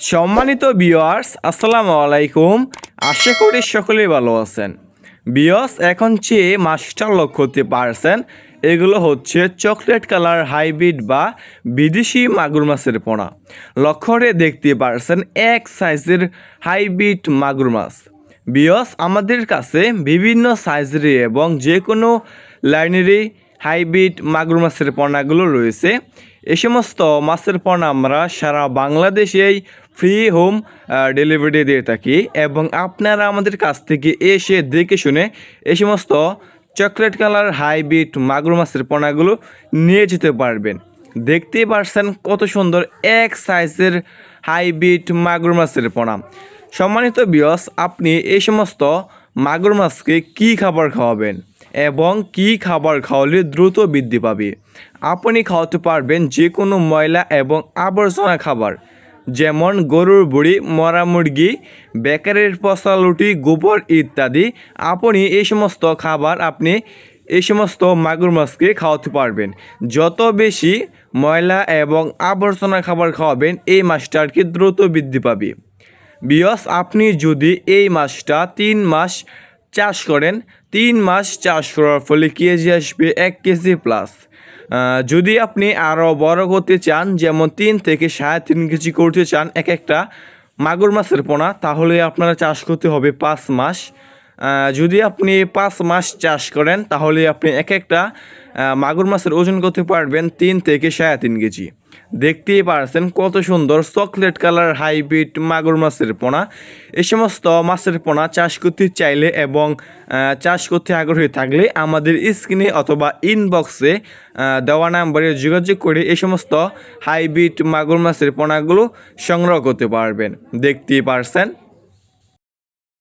সম্মানিত বিয়ার্স আসসালামু আলাইকুম। আশা করি সকলেই ভালো আছেন। বিয়স এখন চেয়ে মাছটা লক্ষ্য করতে পারছেন, এগুলো হচ্ছে চকলেট কালার হাইব্রিড বা বিদেশি মাগুর মাছের পোনা। লক্ষ্য করে দেখতে পারছেন এক সাইজের হাইব্রিড মাগুর মাছ। বিয়স আমাদের কাছে বিভিন্ন সাইজেরই এবং যে কোনো লাইনেরই হাইব্রিড মাগুর মাছের পোনাগুলো রয়েছে। এই সমস্ত মাছের পণ্য আমরা সারা বাংলাদেশেই ফ্রি হোম ডেলিভারি দিয়ে থাকি এবং আপনারা আমাদের কাছ থেকে এসে দেখে শুনে এই সমস্ত চকলেট কালার, হাইব্রিড মাগুর মাছের পোনাগুলো নিয়ে যেতে পারবেন। দেখতেই পারছেন কত সুন্দর এক সাইজের হাইব্রিড মাগুর মাছের পোনা। সম্মানিত বিয়স আপনি এই সমস্ত মাগুর মাছকে কী খাবার খাওয়াবেন এবং কি খাবার খাওয়ালে দ্রুত বৃদ্ধি পাবে? আপনি খাওয়াতে পারবেন যে কোনো ময়লা এবং আবর্জনা খাবার। যেমন গরুর বুড়ি, মরা মুরগি, বেকারের পচা লুটি, গোবর ইত্যাদি, আপনি এই সমস্ত খাবার আপনি এই সমস্ত মাগুর মাছকে খাওয়াতে পারবেন। যত বেশি ময়লা এবং আবর্জনা খাবার খাওয়াবেন, এই মাছটা আর কি দ্রুত বৃদ্ধি পাবে। বিয়স, আপনি যদি এই মাছটা তিন মাস চাষ করেন তিন মাস চাষ করার ফলে কেজি আসবে? এক কেজি প্লাস যদি আপনি আরও বড় করতে চান, যেমন তিন থেকে সাড়ে তিন কেজি করতে চান এক একটা মাগুর মাছের পোনা, তাহলে আপনারা চাষ করতে হবে পাঁচ মাস। যদি আপনি পাঁচ মাস চাষ করেন, তাহলে আপনি এক একটা মাগুর মাছের ওজন করতে পারবেন তিন থেকে সাড়ে তিন কেজি। দেখতেই পারছেন কত সুন্দর চকলেট কালার হাইব্রিড মাগুর মাছের পোনা। এ সমস্ত মাছের পোনা চাষ করতে চাইলে এবং চাষ করতে আগ্রহী থাকলে আমাদের স্ক্রিনে অথবা ইনবক্সে দেওয়া নাম্বারে যোগাযোগ করে এ সমস্ত হাইব্রিড মাগুর মাছের পোনাগুলো সংগ্রহ করতে পারবেন। দেখতেই পারছেন।